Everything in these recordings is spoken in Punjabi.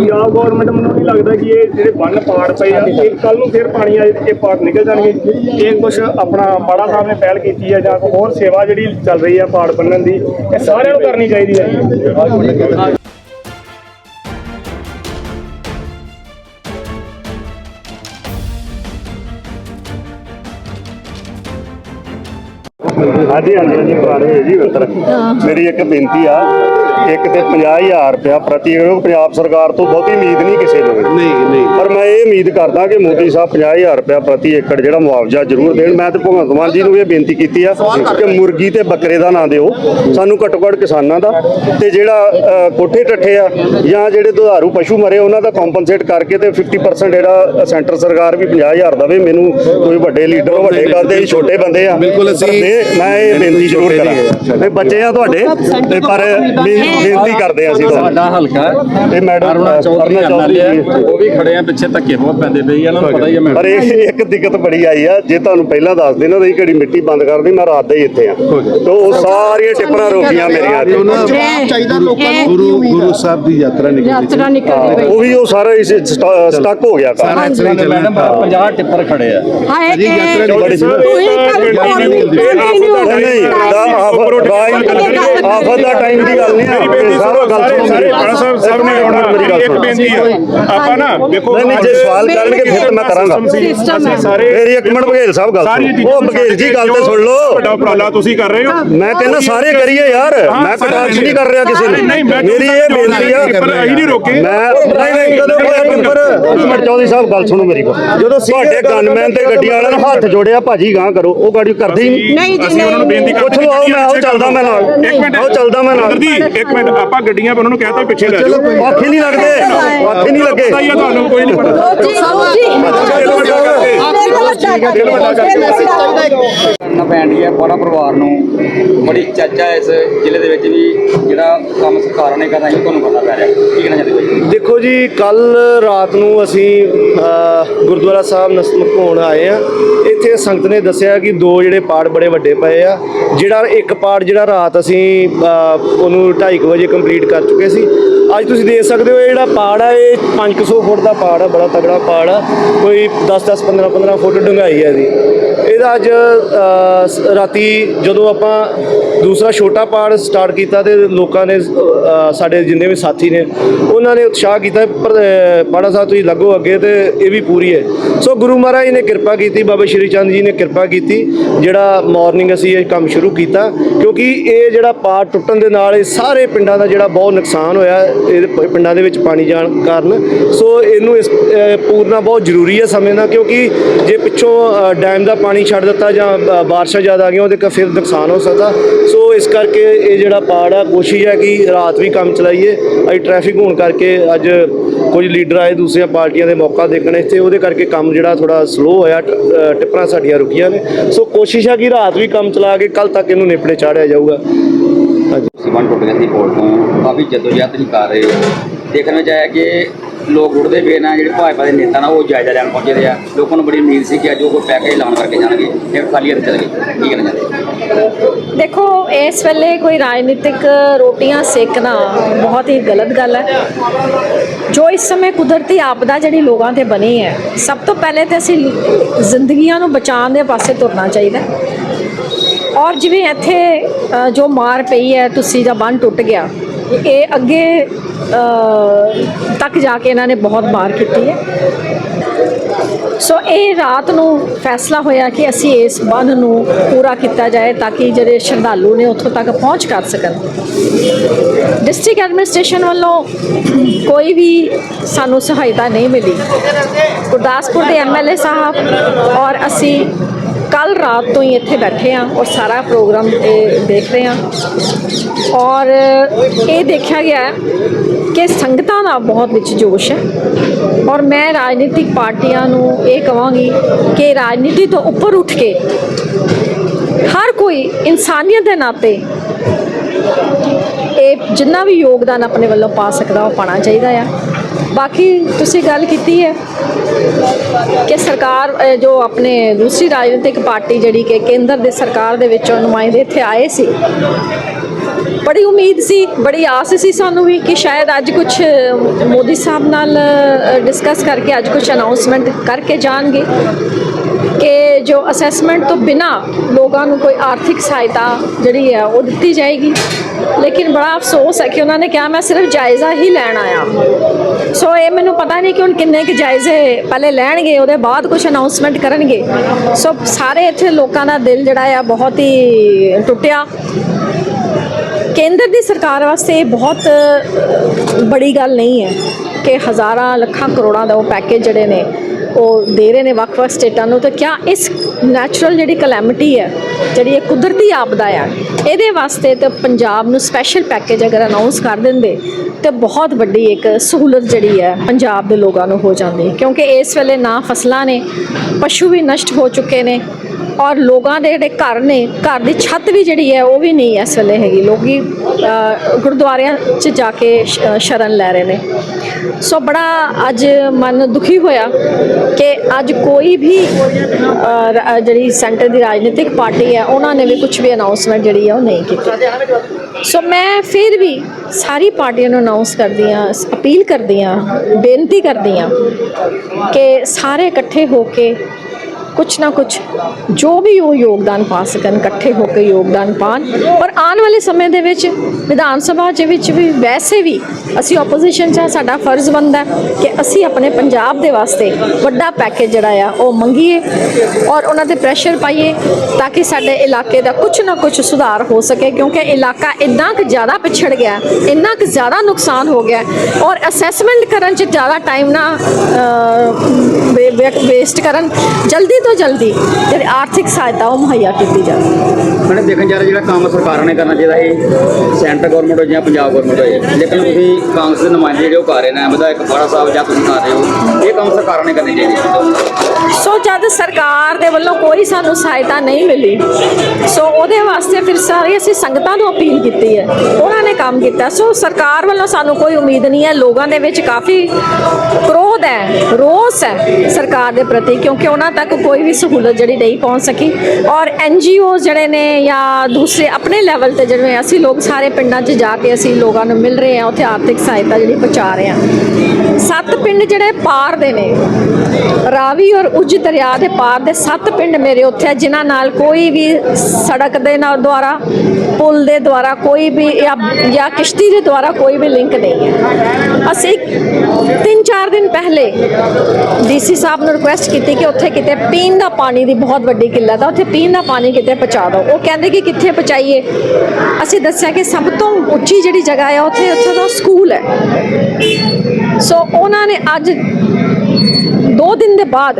ਪੰਜਾਬ ਗਵਰਨਮੈਂਟ ਮੈਨੂੰ ਨਹੀਂ ਲੱਗਦਾ ਕਿ ਇਹ ਜਿਹੜੇ ਬੰਨ ਪਾੜ ਪਏ ਆ ਇਹ ਕੱਲ ਨੂੰ ਫਿਰ ਪਾਣੀ ਆ ਇਹ ਪਾੜ ਨਿਕਲ ਜਾਣਗੇ। ਇਹ ਕੁਝ ਆਪਣਾ ਮਾੜਾ ਸਾਹਿਬ ਨੇ ਪਹਿਲ ਕੀਤੀ ਹੈ ਜਾਂ ਕੋਈ ਹੋਰ ਸੇਵਾ ਜਿਹੜੀ ਚੱਲ ਰਹੀ ਹੈ ਪਾੜ ਬੰਨਣ ਦੀ ਇਹ ਸਾਰਿਆਂ ਨੂੰ ਕਰਨੀ ਚਾਹੀਦੀ ਹੈ ਜੀ ਹਾਂਜੀ ਹਾਂਜੀ ਜੀ ਪੁਰਾਣੇ ਹੈ ਜੀ ਮਿੱਤਰ। ਮੇਰੀ ਇੱਕ ਬੇਨਤੀ ਆ ਇੱਕ ਤੇ 50000 ਰੁਪਇਆ ਪ੍ਰਤੀ ਏਕੜ ਪੰਜਾਬ ਸਰਕਾਰ ਤੋਂ ਬਹੁਤੀ ਉਮੀਦ ਨਹੀਂ ਕਿਸੇ ਨੂੰ। ਨਹੀਂ ਨਹੀਂ। ਪਰ ਮੈਂ ਇਹ ਉਮੀਦ ਕਰਦਾ ਕਿ ਮੋਦੀ ਸਾਹਿਬ 50000 ਰੁਪਇਆ ਪ੍ਰਤੀ ਏਕੜ ਜਿਹੜਾ ਮੁਆਵਜ਼ਾ ਜ਼ਰੂਰ ਦੇਣ। ਮੈਂ ਤੇ ਭਗਵੰਤ ਮਾਨ ਜੀ ਨੂੰ ਇਹ ਬੇਨਤੀ ਕੀਤੀ ਆ ਕਿ ਮੁਰਗੀ ਤੇ ਬੱਕਰੇ ਦਾ ਨਾ ਦਿਓ। ਸਾਨੂੰ ਘੱਟੋ ਘੱਟ ਕਿਸਾਨਾਂ ਦਾ। ਤੇ ਜਿਹੜਾ ਕੋਠੇ ਟੱਠੇ ਆ ਜਾਂ ਜਿਹੜੇ ਦੁਧਾਰੂ ਪਸ਼ੂ ਮਰੇ ਉਹਨਾਂ ਦਾ ਕੰਪਨਸੇਟ ਕਰਕੇ ਤੇ 50% ਜਿਹੜਾ ਸੈਂਟਰ ਸਰਕਾਰ ਵੀ 50000 ਦਵੇ। ਮੈਨੂੰ ਕੋਈ ਵੱਡੇ ਲੀਡਰ ਵੱਡੇ ਕਰਦੇ ਛੋਟੇ ਬੰਦੇ ਆ। ਬਿਲਕੁਲ ਅਸੀਂ- ਮੈਂ ਇਹ ਬੇਨਤੀ ਜ਼ਰੂਰ ਕਰਾਂ ਤੇ ਬੱਚੇ ਆ ਤੁਹਾਡੇ। ਤੇ ਪਰ ਬੇ- ਬੇਨਤੀ ਕਰਦੇ ਆ ਅਸੀਂ ਸਾਡਾ ਹਲਕਾ ਇਹ ਮੈਡਮ ਅਰੁਣਾ ਚੌਧਰੀ ਐਮਐਲਏ ਉਹ ਵੀ ਖੜੇ ਆ ਪਿੱਛੇ ਧੱਕੇ ਬਹੁਤ ਪੈਂਦੇ ਪਈ ਇਹਨਾਂ ਨੂੰ ਪਤਾ ਹੀ ਹੈ ਪਰ ਮੈਡਮ ਇਹ ਇੱਕ ਦਿੱਕਤ ਬੜੀ ਆਈ ਆ ਜੇ ਤੁਹਾਨੂੰ ਪਹਿਲਾਂ ਦੱਸ ਦੇਣਾ ਤਾਂ ਇਹ ਕਿਹੜੀ ਮਿੱਟੀ ਬੰਦ ਕਰਦੀ ਮੈਂ ਰਾਤ ਦਾ ਹੀ ਇੱਥੇ ਆ। ਤੇ ਉਹ ਸਾਰੀਆਂ ਟਿੱਪਰਾਂ ਰੋਕੀਆਂ ਮੇਰੀਆਂ ਚਾਹੀਦਾ ਲੋਕਾਂ ਨੂੰ। ਗੁਰੂ ਗੁਰੂ ਸਾਹਿਬ ਦੀ ਯਾਤਰਾ ਨਿਕਲੀ ਯਾਤਰਾ ਨਿਕਲਦੀ ਪਈ। ਉਹ ਵੀ ਉਹ ਸਾਰਾ ਹੀ ਸਟ- ਸਟਕ ਹੋ ਗਿਆ ਐਕਸੀਡੈਂਟ ਮੈਡਮ 50 ਟਿੱਪਰ ਖੜੇ ਆ। ਹਾਏ ਅਜੀ ਯਾਤਰਾ ਬੜੀ ਹੀ ਨਹੀਂ ਆਫਤ ਦਾ ਟਾਈਮ ਦੀ ਗੱਲ ਨਹੀਂ ਸਾਰਾ ਮੇਰੀ। ਸਾਹਿਬ ਸਾਹਿਬ ਨੇ ਮੇਰੀ ਗੱਲ ਇੱਕ ਸੁਣੋ। ਬੇਨਤੀ ਆ ਆਪਾਂ ਨਾ ਦੇਖੋ ਨਹੀਂ ਜੇ ਸਵਾਲ ਕਰਨਗੇ ਫਿਰ ਮੈਂ ਕਰਾਂਗਾ। ਸਾਰੇ ਮੇਰੀ ਇੱਕ ਮਿੰਟ ਬਘੇਲ ਸਾਹਿਬ ਗੱਲ। ਉਹ ਬਘੇਲ ਜੀ ਗੱਲ ਤੇ ਸੁਣ ਲਓ। ਵੱਡਾ ਉਪਰਾਲਾ ਤੁਸੀਂ ਕਰ ਰਹੇ ਹੋ। ਮੈਂ ਕਹਿੰਦਾ ਸਾਰੇ ਕਰੀਏ ਯਾਰ। ਮੈਂ ਕਟਾਕਸ਼ ਨਹੀਂ ਕਰ ਰਿਹਾ ਕਿਸੇ ਨੂੰ। ਮੇਰੀ ਇਹ ਬੇਨਤੀ ਆ। ਪਰ ਅਸੀਂ ਨਹੀਂ ਰੋਕੇ। ਮੈਂ ਨਹੀਂ ਨਹੀਂ ਕਦੋਂ ਪੇਪਰ ਇੱਕ ਮਿੰਟ ਚੌਧਰੀ ਸਾਹਿਬ ਗੱਲ ਸੁਣੋ ਮੇਰੀ ਕੋਲ ਜਦੋਂ ਤੁਹਾਡੇ ਗਨਮੈਨ ਤੇ ਗੱਡੀ ਵਾਲਿਆਂ ਨੇ ਹੱਥ ਜੋੜਿਆ ਭਾਜੀ ਗਾਂ ਕਰੋ। ਉਹ ਗਾੜੀ ਕਰਦੇ ਹੀ ਨਹੀਂ ਨਹੀਂ ਜੀ ਅਸੀਂ ਉਹਨਾਂ ਨੂੰ ਬੇਨਤੀ ਪੁੱਛ ਲਓ ਆਓ ਮੈਂ ਆਓ ਚੱਲਦਾ ਮੈਂ ਨਾਲ। ਇੱਕ ਮਿੰਟ। ਆਓ ਚੱਲਦਾ ਮੈਂ ਨਾਲ। ਜੀ ਇੱਕ ਮਿੰਟ ਆਪਾਂ ਗੱਡੀਆਂ ਉਹਨਾਂ ਨੂੰ ਕਹਤਾ ਪਿੱਛੇ ਲੈ ਜਾਓ। ਆਖੇ ਨਹੀਂ। ਲੱਗਦੇ ਆਖੇ ਨਹੀਂ ਲੱਗੇ ਪਤਾ ਹੀ ਆ ਤੁਹਾਨੂੰ ਕੋਈ ਨਹੀਂ ਪਤਾ। ਜੀ ਜੀ ਦਿਲ ਵੱਡਾ ਕਰਕੇ ਕਰਨਾ ਪੈਂਦੀ ਹੈ ਬੜਾ ਪਰਿਵਾਰ ਨੂੰ। ਬੜੀ ਚਾਚਾ ਇਸ ਜ਼ਿਲ੍ਹੇ ਦੇ ਵਿੱਚ ਵੀ ਜਿਹੜਾ ਕੰਮ ਸਰਕਾਰਾਂ ਨੇ ਕਰਨਾ ਇਹ ਤੁਹਾਨੂੰ ਕਰਨਾ ਪੈ ਰਿਹਾ। ਕੀ ਕਹਿਣਾ ਚਾਹੁੰਦੇ ਬਾਈ ਦੇਖੋ ਜੀ ਕੱਲ ਰਾਤ ਨੂੰ ਅਸੀਂ ਗੁਰਦੁਆਰਾ ਸਾਹਿਬ ਨਸਮਤ ਹੋਣ ਆਏ ਆ। ਇੱਥੇ ਸੰਗਤ ਨੇ ਦੱਸਿਆ ਕਿ ਦੋ ਜਿਹੜੇ ਪਾੜ ਬੜੇ ਵੱਡੇ ਪਏ ਆ। ਜਿਹੜਾ ਇੱਕ ਪਾੜ ਜਿਹੜਾ ਰਾਤ ਅਸੀਂ ਉਹਨੂੰ 2:30 ਵਜੇ ਕੰਪਲੀਟ ਕਰ ਚੁੱਕੇ ਸੀ। ਅੱਜ ਤੁਸੀਂ ਦੇਖ ਸਕਦੇ ਹੋ ਇਹ ਜਿਹੜਾ ਪਾੜ ਆ ਇਹ 500 ਫੁੱਟ ਦਾ ਪਾੜ ਆ ਬੜਾ ਤਗੜਾ ਪਾੜ ਆ। ਕੋਈ 10-10 15-15 ਫੁੱਟ ਡੂੰਘਾਈ ਹੈ ਇਹਦੀ। ਇਹਦਾ ਅੱਜ ਰਾਤੀ ਜਦੋਂ ਆਪਾਂ ਦੂਸਰਾ ਛੋਟਾ ਪਾੜ ਸਟਾਰਟ ਕੀਤਾ ਤੇ ਲੋਕਾਂ ਨੇ ਸਾਡੇ ਜਿੰਨੇ ਵੀ ਸਾਥੀ ਨੇ, ਉਹਨਾਂ ਨੇ ਉਤਸ਼ਾਹ ਕੀਤਾ, ਪਰ ਪਾੜਾ ਸਾਹਿਬ ਤੁਸੀਂ ਲੱਗੋ ਅੱਗੇ ਤੇ ਇਹ ਵੀ ਪੂਰੀ ਹੈ। ਸੋ ਗੁਰੂ ਮਹਾਰਾਜ ਨੇ ਕਿਰਪਾ ਕੀਤੀ, ਬਾਬਾ ਸ਼੍ਰੀ ਚੰਦ ਜੀ ਨੇ ਕਿਰਪਾ ਕੀਤੀ, ਜਿਹੜਾ ਮਾਰਨਿੰਗ ਅਸੀਂ ਇਹ ਕੰਮ ਸ਼ੁਰੂ ਕੀਤਾ, ਕਿਉਂਕਿ ਇਹ ਜਿਹੜਾ ਪਾੜ ਟੁੱਟਣ ਦੇ ਨਾਲ ਇਹ ਸਾਰੇ ਪਿੰਡਾਂ ਦਾ ਜਿਹੜਾ ਬਹੁਤ ਨੁਕਸਾਨ ਹੋਇਆ, ਇਹ ਪਿੰਡਾਂ ਦੇ ਵਿੱਚ ਪਾਣੀ ਜਾਣ ਕਾਰਨ। ਸੋ ਇਹਨੂੰ ਇਸ ਪੂਰਨਾ ਬਹੁਤ ਜ਼ਰੂਰੀ ਹੈ ਸਮੇਂ ਦਾ, ਕਿਉਂਕਿ ਜੇ ਪਿੱਛੋਂ ਡੈਮ ਦਾ ਪਾਣੀ ਛੱਡ ਦਿੱਤਾ ਜਾਂ ਬ- ਬਾਰਿਸ਼ਾਂ ਜ਼ਿਆਦਾ ਆ ਗਈਆਂ ਉਹਦੇ ਕ ਫਿਰ ਨੁਕਸਾਨ ਹੋ ਸਕਦਾ। ਸੋ ਇਸ ਕਰਕੇ ਇਹ ਜਿਹੜਾ ਪਾੜ ਆ ਕੋਸ਼ਿਸ਼ ਹੈ ਕਿ ਰਾਤ ਵੀ ਕੰਮ ਚਲਾਈਏ। ਅੱਜ ਟ੍ਰੈਫਿਕ ਹੋਣ ਕਰਕੇ ਅੱਜ ਕੁਝ ਲੀਡਰ ਆਏ ਦੂਸਰੀਆਂ ਪਾਰਟੀਆਂ ਦੇ ਮੌਕਾ ਦੇਖਣੇ ਇੱਥੇ ਉਹਦੇ ਕਰਕੇ ਕੰਮ ਜਿਹੜਾ ਥੋੜਾ ਸਲੋ ਹੋਇਆ ਟ- ਅ, ਟਿੱਪਰਾਂ ਸਾਡੀਆਂ ਰੁਕੀਆਂ ਨੇ। ਸੋ ਕੋਸ਼ਿਸ਼ ਹੈ ਕਿ ਰਾਤ ਵੀ ਕੰਮ ਚਲਾ ਕੇ ਕੱਲ ਤੱਕ ਇਹਨੂੰ ਨੇਪੜੇ ਚਾੜਿਆ ਜਾਊਗਾ। ਸੀਮਨ ਟੁੱਟ ਗਿਆ ਸੀ ਕੋਲ ਤੋਂ ਕਾਫੀ ਜਦੋਜਹਿਦ ਨਹੀਂ ਕਰ ਰਹੇ ਦੇਖਣ ਵਿੱਚ ਆਇਆ ਕਿ ਲੋਕ ਉੱਠਦੇ ਪਏ ਨਾ, ਜਿਹੜੇ ਭਾਜਪਾ ਦੇ ਨੇਤਾ ਨਾ, ਉਹ ਜਾਇਜ਼ਾ ਲੈਣ ਪਹੁੰਚੇ ਆ। ਲੋਕਾਂ ਨੂੰ ਬੜੀ ਉਮੀਦ ਸੀ ਕਿ ਅੱਜ ਉਹ ਕੋਈ ਪੈਕੇਜ ਲਾਉਣ ਕਰਕੇ ਜਾਣਗੇ, ਫਿਰ ਖਾਲੀ ਹੱਥ ਚਲੇ ਗਏ। ਕੀ ਕਹਿਣਾ ਚਾਹੁੰਦੇ ਦੇਖੋ, ਇਸ ਵੇਲੇ ਕੋਈ ਰਾਜਨੀਤਿਕ ਰੋਟੀਆਂ ਸੇਕਣਾ ਬਹੁਤ ਹੀ ਗਲਤ ਗੱਲ ਹੈ। ਜੋ ਇਸ ਸਮੇਂ ਕੁਦਰਤੀ ਆਪਦਾ ਜਿਹੜੀ ਲੋਕਾਂ ਤੇ ਬਣੀ ਹੈ, ਸਭ ਤੋਂ ਪਹਿਲੇ ਤੇ ਅਸੀਂ ਜ਼ਿੰਦਗੀਆਂ ਨੂੰ ਬਚਾਉਣ ਦੇ ਪਾਸੇ ਤੁਰਨਾ ਚਾਹੀਦਾ ਔਰ ਜਿਵੇਂ ਇੱਥੇ ਜੋ ਮਾਰ ਪਈ ਹੈ, ਤੁਸੀਂ ਦਾ ਬੰਨ ਟੁੱਟ ਗਿਆ, ਇਹ ਅੱਗੇ ਤੱਕ ਜਾ ਕੇ ਇਹਨਾਂ ਨੇ ਬਹੁਤ ਮਾਰ ਕੀਤੀ ਹੈ। ਸੋ ਇਹ ਰਾਤ ਨੂੰ ਫੈਸਲਾ ਹੋਇਆ ਕਿ ਅਸੀਂ ਇਸ ਬੰਦ ਨੂੰ ਪੂਰਾ ਕੀਤਾ ਜਾਏ ਤਾਂ ਕਿ ਜਿਹੜੇ ਸ਼ਰਧਾਲੂ ਨੇ ਉੱਥੋਂ ਤੱਕ ਪਹੁੰਚ ਕਰ ਸਕਣ। ਡਿਸਟ੍ਰਿਕਟ ਐਡਮਿਨਿਸਟ੍ਰੇਸ਼ਨ ਵੱਲੋਂ ਕੋਈ ਵੀ ਸਾਨੂੰ ਸਹਾਇਤਾ ਨਹੀਂ ਮਿਲੀ। ਗੁਰਦਾਸਪੁਰ ਦੇ ਐਮਐਲਏ ਸਾਹਿਬ ਔਰ ਅਸੀਂ ਕੱਲ ਰਾਤ ਤੋਂ ਹੀ ਇੱਥੇ ਬੈਠੇ ਆ ਔਰ ਸਾਰਾ ਪ੍ਰੋਗਰਾਮ ਇਹ ਦੇਖ ਰਹੇ ਆ ਔਰ ਇਹ ਦੇਖਿਆ ਗਿਆ ਕਿ ਸੰਗਤਾਂ ਦਾ ਬਹੁਤ ਵਿੱਚ ਜੋਸ਼ ਹੈ। ਔਰ ਮੈਂ ਰਾਜਨੀਤਿਕ ਪਾਰਟੀਆਂ ਨੂੰ ਇਹ ਕਹਾਂਗੀ ਕਿ ਰਾਜਨੀਤੀ ਤੋਂ ਉੱਪਰ ਉੱਠ ਕੇ ਹਰ ਕੋਈ ਇਨਸਾਨੀਅਤ ਦੇ ਨਾਤੇ ਇਹ ਜਿੰਨਾ ਵੀ ਯੋਗਦਾਨ ਆਪਣੇ ਵੱਲੋਂ ਪਾ ਸਕਦਾ ਉਹ ਪਾਣਾ ਚਾਹੀਦਾ ਆ। ਬਾਕੀ ਤੁਸੀਂ ਗੱਲ ਕੀਤੀ ਹੈ ਕਿ ਸਰਕਾਰ ਜੋ ਆਪਣੇ ਦੂਸਰੀ ਰਾਜਨੀਤਿਕ ਪਾਰਟੀ ਜਿਹੜੀ ਕਿ ਕੇਂਦਰ ਦੇ ਸਰਕਾਰ ਦੇ ਵਿੱਚੋਂ ਨੁਮਾਇੰਦੇ ਇੱਥੇ ਆਏ ਸੀ, ਬੜੀ ਉਮੀਦ ਸੀ, ਬੜੀ ਆਸ ਸੀ ਸਾਨੂੰ ਵੀ ਕਿ ਸ਼ਾਇਦ ਅੱਜ ਕੁਝ ਮੋਦੀ ਸਾਹਿਬ ਨਾਲ ਡਿਸਕਸ ਕਰਕੇ ਅੱਜ ਕੁਝ ਅਨਾਉਂਸਮੈਂਟ ਕਰਕੇ ਜਾਣਗੇ ਕਿ ਜੋ ਅਸੈਸਮੈਂਟ ਤੋਂ ਬਿਨਾ ਲੋਕਾਂ ਨੂੰ ਕੋਈ ਆਰਥਿਕ ਸਹਾਇਤਾ ਜਿਹੜੀ ਹੈ ਉਹ ਦਿੱਤੀ ਜਾਏਗੀ। ਲੇਕਿਨ ਬੜਾ ਅਫਸੋਸ ਹੈ ਕਿ ਉਹਨਾਂ ਨੇ ਕਿਹਾ, ਮੈਂ ਸਿਰਫ ਜਾਇਜ਼ਾ ਹੀ ਲੈਣ ਆਇਆ। ਸੋ ਇਹ ਮੈਨੂੰ ਪਤਾ ਨਹੀਂ ਕਿ ਹੁਣ ਕਿੰਨੇ ਕੁ ਜਾਇਜ਼ੇ ਪਹਿਲੇ ਲੈਣਗੇ, ਉਹਦੇ ਬਾਅਦ ਕੁਝ ਅਨਾਉਂਸਮੈਂਟ ਕਰਨਗੇ। ਸੋ ਸਾਰੇ ਇੱਥੇ ਲੋਕਾਂ ਦਾ ਦਿਲ ਜਿਹੜਾ ਆ, ਬਹੁਤ ਹੀ ਟੁੱਟਿਆ। ਕੇਂਦਰ ਦੀ ਸਰਕਾਰ ਵਾਸਤੇ ਇਹ ਬਹੁਤ ਬੜੀ ਗੱਲ ਨਹੀਂ ਹੈ ਕਿ ਹਜ਼ਾਰਾਂ, ਲੱਖਾਂ ਕਰੋੜਾਂ ਦਾ ਉਹ ਪੈਕੇਜ ਜਿਹੜੇ ਨੇ ਉਹ ਦੇ ਰਹੇ ਨੇ ਵੱਖ-ਵੱਖ ਸਟੇਟਾਂ ਨੂੰ, ਤਾਂ ਕਿਆ ਇਸ ਨੈਚੁਰਲ ਜਿਹੜੀ ਕਲੈਮਿਟੀ ਹੈ, ਜਿਹੜੀ ਇਹ ਕੁਦਰਤੀ ਆਪਦਾ ਆ, ਇਹਦੇ ਵਾਸਤੇ ਤਾਂ ਪੰਜਾਬ ਨੂੰ ਸਪੈਸ਼ਲ ਪੈਕੇਜ ਅਗਰ ਅਨਾਉਂਸ ਕਰ ਦਿੰਦੇ, ਤੇ ਬਹੁਤ ਵੱਡੀ ਇੱਕ ਸਹੂਲਤ ਜਿਹੜੀ ਹੈ ਪੰਜਾਬ ਦੇ ਲੋਕਾਂ ਨੂੰ ਹੋ ਜਾਂਦੀ ਕਿਉਂਕਿ ਇਸ ਵੇਲੇ ਨਾ ਫਸਲਾਂ ਨੇ, ਪਸ਼ੂ ਵੀ ਨਸ਼ਟ ਹੋ ਚੁੱਕੇ ਨੇ ਔਰ ਲੋਕਾਂ ਦੇ ਜਿਹੜੇ ਘਰ ਨੇ, ਘਰ ਦੀ ਛੱਤ ਵੀ ਜਿਹੜੀ ਹੈ, ਉਹ ਵੀ ਨਹੀਂ ਇਸ ਵੇਲੇ ਹੈਗੀ। ਲੋਕੀ ਗੁਰਦੁਆਰਿਆਂ 'ਚ ਜਾ ਕੇ ਸ਼ਰਨ ਲੈ ਰਹੇ ਨੇ। ਸੋ ਬੜਾ ਅੱਜ ਮਨ ਦੁਖੀ ਹੋਇਆ ਕਿ ਅੱਜ ਕੋਈ ਵੀ ਜਿਹੜੀ ਸੈਂਟਰ ਦੀ ਰਾਜਨੀਤਿਕ ਪਾਰਟੀ ਹੈ, ਉਹਨਾਂ ਨੇ ਵੀ ਕੁਝ ਵੀ ਅਨਾਉਂਸਮੈਂਟ ਜਿਹੜੀ ਹੈ, ਉਹ ਨਹੀਂ ਕੀਤੀ। ਸੋ ਮੈਂ ਫਿਰ ਵੀ ਸਾਰੀ ਪਾਰਟੀਆਂ ਨੂੰ ਅਨਾਉਂਸ ਕਰਦੀ ਹਾਂ, ਅਪੀਲ ਕਰਦੀ ਹਾਂ, ਬੇਨਤੀ ਕਰਦੀ ਹਾਂ ਕਿ ਸਾਰੇ ਇਕੱਠੇ ਹੋ ਕੇ ਕੁਛ ਨਾ ਕੁਛ ਜੋ ਵੀ ਉਹ ਯੋਗਦਾਨ ਪਾ ਸਕਣ, ਇਕੱਠੇ ਹੋ ਕੇ ਯੋਗਦਾਨ ਪਾਣ ਔਰ ਆਉਣ ਵਾਲੇ ਸਮੇਂ ਦੇ ਵਿੱਚ ਵਿਧਾਨ ਸਭਾ ਦੇ ਵਿੱਚ ਵੀ ਵੈਸੇ ਵੀ ਅਸੀਂ ਆਪੋਜੀਸ਼ਨ 'ਚ ਸਾਡਾ ਫਰਜ਼ ਬਣਦਾ ਕਿ ਅਸੀਂ ਆਪਣੇ ਪੰਜਾਬ ਦੇ ਵਾਸਤੇ ਵੱਡਾ ਪੈਕੇਜ ਜਿਹੜਾ ਆ, ਉਹ ਮੰਗੀਏ ਔਰ ਉਹਨਾਂ ਤੇ ਪ੍ਰੈਸ਼ਰ ਪਾਈਏ ਤਾਂ ਕਿ ਸਾਡੇ ਇਲਾਕੇ ਦਾ ਕੁਛ ਨਾ ਕੁਛ ਸੁਧਾਰ ਹੋ ਸਕੇ ਕਿਉਂਕਿ ਇਲਾਕਾ ਇੰਨਾ ਕੁ ਜ਼ਿਆਦਾ ਪਿਛੜ ਗਿਆ, ਇੰਨਾ ਕੁ ਜ਼ਿਆਦਾ ਨੁਕਸਾਨ ਹੋ ਗਿਆ ਔਰ ਅਸੈਸਮੈਂਟ ਕਰਨ 'ਚ ਜ਼ਿਆਦਾ ਟਾਈਮ ਨਾ ਵੇਸਟ ਕਰਨ। ਜਲਦੀ ਤੋਂ ਜਲਦੀ ਜਿਹੜੀ ਆਰਥਿਕ ਸਹਾਇਤਾ ਉਹ ਮੁਹੱਈਆ ਕੀਤੀ ਜਾਵੇ। ਮੈਡਮ ਦੇਖਣ ਜਾ ਰਿਹਾ ਜਿਹੜਾ ਕੰਮ ਸਰਕਾਰਾਂ ਨੇ ਕਰਨਾ ਚਾਹੀਦਾ ਇਹ ਸੈਂਟਰ ਗਵਰਨਮੈਂਟ ਜਾਂ ਪੰਜਾਬ ਗਵਰਨਮੈਂਟ ਹੋਏ ਲੇਕਿਨ ਤੁਸੀਂ ਕਾਂਗਰਸ ਦੇ ਨੁਮਾਇੰਦੇ ਜਿਹੜੇ ਉਹ ਕਰ ਰਹੇ ਨੇ ਵਿਧਾਇਕ ਬਾੜਾ ਸਾਹਿਬ ਜਾਂ ਤੁਸੀਂ ਕਰ ਰਹੇ ਹੋ ਇਹ ਕੰਮ ਸਰਕਾਰਾਂ ਨੇ ਕਰਨੇ ਚਾਹੀਦੇ ਸੋ ਜਦ ਸਰਕਾਰ ਦੇ ਵੱਲੋਂ ਕੋਈ ਸਾਨੂੰ ਸਹਾਇਤਾ ਨਹੀਂ ਮਿਲੀ ਸੋ ਉਹਦੇ ਵਾਸਤੇ ਫਿਰ ਸਾਰੇ ਅਸੀਂ ਸੰਗਤਾਂ ਨੂੰ ਅਪੀਲ ਕੀਤੀ ਹੈ ਉਹਨਾਂ ਨੇ ਕੰਮ ਕੀਤਾ। ਸੋ ਸਰਕਾਰ ਵੱਲੋਂ ਸਾਨੂੰ ਕੋਈ ਉਮੀਦ ਨਹੀਂ ਹੈ ਲੋਕਾਂ ਦੇ ਵਿੱਚ ਕਾਫੀ ਕ੍ਰੋਧ ਹੈ ਰੋਸ ਹੈ ਸਰਕਾਰ ਦੇ ਪ੍ਰਤੀ ਕਿਉਂਕਿ ਉਹਨਾਂ ਤੱਕ ਕੋਈ ਵੀ ਸਹੂਲਤ ਜਿਹੜੀ ਨਹੀਂ ਪਹੁੰਚ ਸਕੀ। ਔਰ ਐਨਜੀਓ ਜਿਹੜੇ ਨੇ ਜਾਂ ਦੂਸਰੇ ਆਪਣੇ ਲੈਵਲ ਤੇ ਜਿਹੜੇ ਅਸੀਂ ਲੋਕ ਸਾਰੇ ਪਿੰਡਾਂ 'ਚ ਜਾ ਕੇ ਅਸੀਂ ਲੋਕਾਂ ਨੂੰ ਮਿਲ ਰਹੇ ਹਾਂ, ਉੱਥੇ ਆਰਥਿਕ ਸਹਾਇਤਾ ਜਿਹੜੀ ਪਹੁੰਚਾ ਰਹੇ ਹਾਂ। ਸੱਤ ਪਿੰਡ ਜਿਹੜੇ ਪਾਰ ਦੇ ਨੇ, ਰਾਵੀ ਔਰ ਉਜ ਦਰਿਆ ਦੇ ਪਾਰ ਦੇ ਸੱਤ ਪਿੰਡ ਮੇਰੇ ਉੱਥੇ ਆ, ਜਿਨ੍ਹਾਂ ਨਾਲ ਕੋਈ ਵੀ ਸੜਕ ਦੇ ਨਾਲ ਦੁਆਰਾ, ਪੁਲ ਦੇ ਦੁਆਰਾ ਕੋਈ ਵੀ ਜਾਂ ਜਾਂ ਕਿਸ਼ਤੀ ਦੇ ਦੁਆਰਾ ਕੋਈ ਵੀ ਲਿੰਕ ਨਹੀਂ ਹੈ। ਅਸੀਂ ਤਿੰਨ ਚਾਰ ਦਿਨ ਪਹਿਲੇ ਡੀਸੀ ਸਾਹਿਬ ਨੂੰ ਰਿਕੁਐਸਟ ਕੀਤੀ ਕਿ ਉੱਥੇ ਕਿਤੇ ਪੀਣ ਦਾ ਪਾਣੀ ਦੀ ਬਹੁਤ ਵੱਡੀ ਕਿੱਲਤ ਆ, ਉੱਥੇ ਪੀਣ ਦਾ ਪਾਣੀ ਕਿਤੇ ਪਹੁੰਚਾ ਦਿਓ। ਉਹ ਕਹਿੰਦੇ ਕਿ ਕਿੱਥੇ ਪਹੁੰਚਾਈਏ? ਅਸੀਂ ਦੱਸਿਆ ਕਿ ਸਭ ਤੋਂ ਉੱਚੀ ਜਿਹੜੀ ਜਗ੍ਹਾ ਹੈ ਉੱਥੇ ਉੱਥੇ ਦਾ ਸਕੂਲ ਹੈ। ਸੋ ਉਹਨਾਂ ਨੇ ਅੱਜ ਦੋ ਦਿਨ ਦੇ ਬਾਅਦ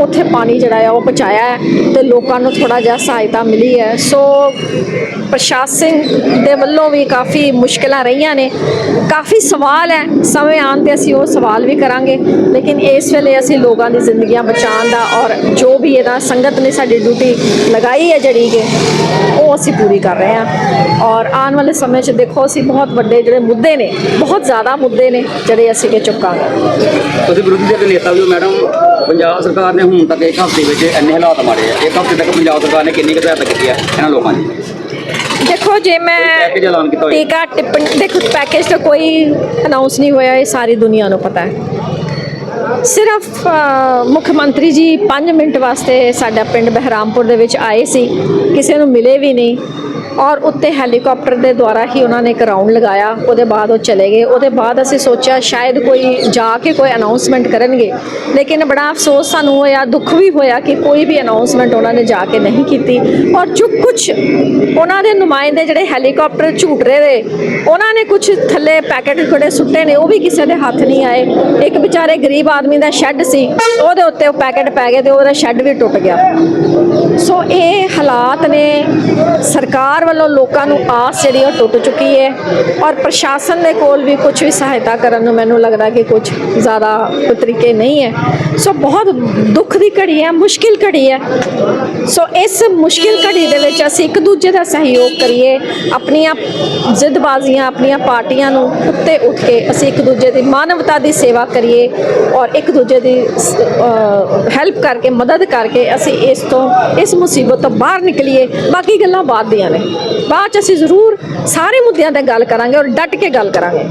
ਉੱਥੇ ਪਾਣੀ ਜਿਹੜਾ ਆ ਉਹ ਪਹੁੰਚਾਇਆ ਹੈ ਤੇ ਲੋਕਾਂ ਨੂੰ ਥੋੜਾ ਜਿਹਾ ਸਹਾਇਤਾ ਮਿਲੀ ਹੈ। ਸੋ ਪ੍ਰਸ਼ਾਸਨ ਦੇ ਵੱਲੋਂ ਵੀ ਕਾਫੀ ਮੁਸ਼ਕਲਾਂ ਰਹੀਆਂ ਨੇ। ਕਾਫੀ ਸਵਾਲ ਹੈ। ਸਮੇਂ ਆਉਣ ਤੇ ਅਸੀਂ ਉਹ ਸਵਾਲ ਵੀ ਕਰਾਂਗੇ। ਲੇਕਿਨ ਇਸ ਵੇਲੇ ਅਸੀਂ ਲੋਕਾਂ ਦੀ ਜ਼ਿੰਦਗੀਆਂ ਬਚਾਉਣ ਦਾ ਔਰ ਜੋ ਵੀ ਇਹਦਾ ਸੰਗਤ ਨੇ ਸਾਡੀ ਡਿਊਟੀ ਲਗਾਈ ਹੈ ਜਿਹੜੀ ਕਿ ਉਹ ਅਸੀਂ ਪੂਰੀ ਕਰ ਰਹੇ ਹਾਂ। ਔਰ ਆਉਣ ਵਾਲੇ ਸਮੇਂ 'ਚ ਦੇਖੋ, ਅਸੀਂ ਬਹੁਤ ਵੱਡੇ ਜਿਹੜੇ ਮੁੱਦੇ ਨੇ, ਬਹੁਤ ਜ਼ਿਆਦਾ ਮੁੱਦੇ ਨੇ ਜਿਹੜੇ ਅਸੀਂ ਕਿ ਚੁੱਕਾਂਗੇ। ਤੁਸੀਂ ਵਿਰੋਧੀ ਦੇ ਨੇਤਾ ਵੀ ਮੈਡਮ ਪੰਜਾਬ ਸਰਕਾਰ ਨੇ ਹੁਣ ਤੱਕ ਇੱਕ ਹਫ਼ਤੇ ਵਿੱਚ ਇੰਨੇ ਹਾਲਾਤ ਮਾੜੇ ਆ। ਇੱਕ ਹਫ਼ਤੇ ਤੱਕ ਪੰਜਾਬ ਸਰਕਾਰ ਨੇ ਕਿੰਨੀ ਕੁ ਸਹਾਇਤਾ ਕੀਤੀ ਹੈ ਇਹਨਾਂ ਲੋਕਾਂ ਦੀ? ਦੇਖੋ ਜੇ ਮੈਂ। ਟੀਕਾ ਟਿੱਪਣੀ ਦੇਖੋ ਪੈਕੇਜ ਤਾਂ ਕੋਈ ਅਨਾਉਂਸ ਨਹੀਂ ਹੋਇਆ ਇਹ ਸਾਰੀ ਦੁਨੀਆ ਨੂੰ ਪਤਾ ਹੈ। ਸਿਰਫ ਮੁੱਖ ਮੰਤਰੀ ਜੀ 5 ਮਿੰਟ ਵਾਸਤੇ ਸਾਡਾ ਪਿੰਡ ਬਹਿਰਾਮਪੁਰ ਦੇ ਵਿੱਚ ਆਏ ਸੀ। ਕਿਸੇ ਨੂੰ ਮਿਲੇ ਵੀ ਨਹੀਂ ਔਰ ਉੱਤੇ ਹੈਲੀਕਾਪਟਰ ਦੇ ਦੁਆਰਾ ਹੀ ਉਹਨਾਂ ਨੇ ਇੱਕ ਰਾਉਂਡ ਲਗਾਇਆ। ਉਹਦੇ ਬਾਅਦ ਉਹ ਚਲੇ ਗਏ। ਉਹਦੇ ਬਾਅਦ ਅਸੀਂ ਸੋਚਿਆ ਸ਼ਾਇਦ ਕੋਈ ਜਾ ਕੇ ਕੋਈ ਅਨਾਉਂਸਮੈਂਟ ਕਰਨਗੇ। ਲੇਕਿਨ ਬੜਾ ਅਫਸੋਸ ਸਾਨੂੰ ਹੋਇਆ, ਦੁੱਖ ਵੀ ਹੋਇਆ ਕਿ ਕੋਈ ਵੀ ਅਨਾਉਂਸਮੈਂਟ ਉਹਨਾਂ ਨੇ ਜਾ ਕੇ ਨਹੀਂ ਕੀਤੀ। ਔਰ ਚੁੱਪ ਕੁਝ ਉਹਨਾਂ ਦੇ ਨੁਮਾਇੰਦੇ ਜਿਹੜੇ ਹੈਲੀਕਾਪਟਰ ਝੂਟ ਰਹੇ ਨੇ, ਉਹਨਾਂ ਨੇ ਕੁਝ ਥੱਲੇ ਪੈਕੇਟ ਥੋੜੇ ਸੁੱਟੇ ਨੇ, ਉਹ ਵੀ ਕਿਸੇ ਦੇ ਹੱਥ ਨਹੀਂ ਆਏ। ਇੱਕ ਵਿਚਾਰੇ ਗਰੀਬ ਆਦਮੀ ਦਾ ਸ਼ੈੱਡ ਸੀ, ਉਹਦੇ ਉੱਤੇ ਉਹ ਪੈਕੇਟ ਪੈ ਗਿਆ ਤੇ ਉਹਦਾ ਸ਼ੈੱਡ ਵੀ ਟੁੱਟ ਗਿਆ। ਸੋ ਇਹ ਹਾਲਾਤ ਨੇ, ਸਰਕਾਰ ਵੱਲੋਂ ਲੋਕਾਂ ਨੂੰ ਆਸ ਜਿਹੜੀ ਉਹ ਟੁੱਟ ਚੁੱਕੀ ਹੈ ਔਰ ਪ੍ਰਸ਼ਾਸਨ ਦੇ ਕੋਲ ਵੀ ਕੁਝ ਵੀ ਸਹਾਇਤਾ ਕਰਨ ਨੂੰ ਮੈਨੂੰ ਲੱਗਦਾ ਕਿ ਕੁਝ ਜ਼ਿਆਦਾ ਤਰੀਕੇ ਨਹੀਂ ਹੈ ਸੋ ਬਹੁਤ ਦੁੱਖ ਦੀ ਘੜੀ ਹੈ ਮੁਸ਼ਕਿਲ ਘੜੀ ਹੈ ਸੋ ਇਸ ਮੁਸ਼ਕਿਲ ਘੜੀ ਦੇ ਵਿੱਚ ਅਸੀਂ ਇੱਕ ਦੂਜੇ ਦਾ ਸਹਿਯੋਗ ਕਰੀਏ, ਆਪਣੀਆਂ ਜ਼ਿੱਦਬਾਜ਼ੀਆਂ, ਆਪਣੀਆਂ ਪਾਰਟੀਆਂ ਨੂੰ ਉੱਤੇ ਉੱਠ ਕੇ ਅਸੀਂ ਇੱਕ ਦੂਜੇ ਦੀ ਮਾਨਵਤਾ ਦੀ ਸੇਵਾ ਕਰੀਏ ਔਰ ਔਰ ਇੱਕ ਦੂਜੇ ਦੀ ਹੈਲਪ ਕਰਕੇ, ਮਦਦ ਕਰਕੇ ਅਸੀਂ ਇਸ ਤੋਂ, ਇਸ ਮੁਸੀਬਤ ਤੋਂ ਬਾਹਰ ਨਿਕਲੀਏ। ਬਾਕੀ ਗੱਲਾਂ ਬਾਅਦ ਦੀਆਂ ਨੇ। ਬਾਅਦ ਚ ਅਸੀਂ ਜ਼ਰੂਰ ਸਾਰੇ ਮੁੱਦਿਆਂ ਤੇ ਗੱਲ ਕਰਾਂਗੇ ਔਰ ਡਟ ਕੇ ਗੱਲ ਕਰਾਂਗੇ।